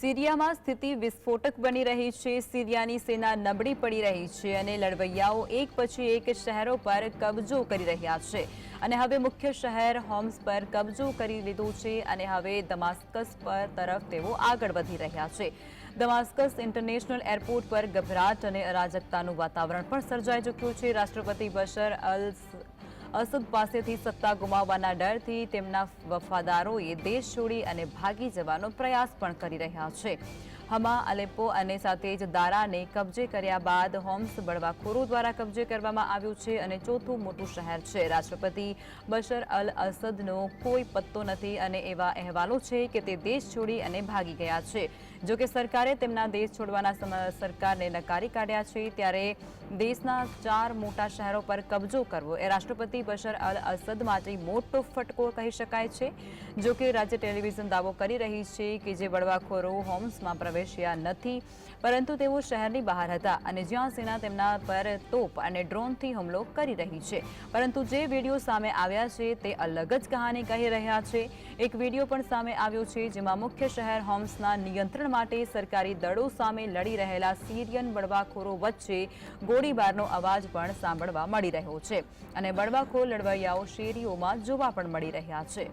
સિરિયામાં સ્થિતિ વિસ્ફોટક બની રહી છે. સિરિયાની સેના નબળી પડી રહી છે અને લડવૈયાઓ એક પછી એક શહેરો પર કબજો કરી રહ્યા છે. અને હવે મુખ્ય શહેર હોમ્સ પર કબજો કરી લીધો છે અને હવે દમાસ્કસ પર તરફ તેઓ આગળ વધી રહ્યા છે. દમાસ્કસ ઇન્ટરનેશનલ એરપોર્ટ પર ગભરાટ અને અરાજકતાનું વાતાવરણ પણ સર્જાઈ ચૂક્યું છે. રાષ્ટ્રપતિ બશર અલ અસદ પાસેથી સત્તા ગુમાવવાના ડરથી તેમના વફાદારોએ દેશ છોડી અને ભાગી જવાનો પ્રયાસ પણ કરી રહ્યા છે. હમા અલેપો અને સાથે જ દારાને કબજે કર્યા બાદ હોમ્સ બળવાખોરો દ્વારા કબજે કરવામાં આવ્યું છે અને ચોથું મોટું શહેર છે. રાષ્ટ્રપતિ બશર અલ અસદનો કોઈ પત્તો નથી અને એવા અહેવાલો છે કે તે દેશ છોડી અને ભાગી ગયા છે. જો કે સરકારે તેમના દેશ છોડવાના સરકારને નકારી કાઢ્યા છે, ત્યારે દેશના ચાર મોટા શહેરો પર કબજો કરવો એ રાષ્ટ્રપતિ બશર અલ અસદ માટે મોટો ફટકો કહી શકાય છે. જો કે રાજ્ય ટેલિવિઝન દાવો કરી રહી છે કે જે બળવાખોરો હોમ્સમાં પ્રવેશ્યા નથી, પરંતુ તેઓ શહેરની બહાર હતા અને જ્યાં સેના તેમના પર તોપ અને ડ્રોનથી હુમલો કરી રહી છે. પરંતુ જે વીડિયો સામે આવ્યા છે તે અલગ જ કહાની કહી રહ્યા છે. એક વીડિયો પણ સામે આવ્યો છે જેમાં મુખ્ય શહેર હોમ્સના નિયંત્રણ માટે સરકારી દળો સામે લડી રહેલા સિરિયન બળવાખોરો વચ્ચે ગોળીબારનો અવાજ પણ સાંભળવા મળી રહ્યો છે. અને બળવાખોર લડવૈયાઓ શેરીઓમાં જોવા પણ મળી રહ્યા છે.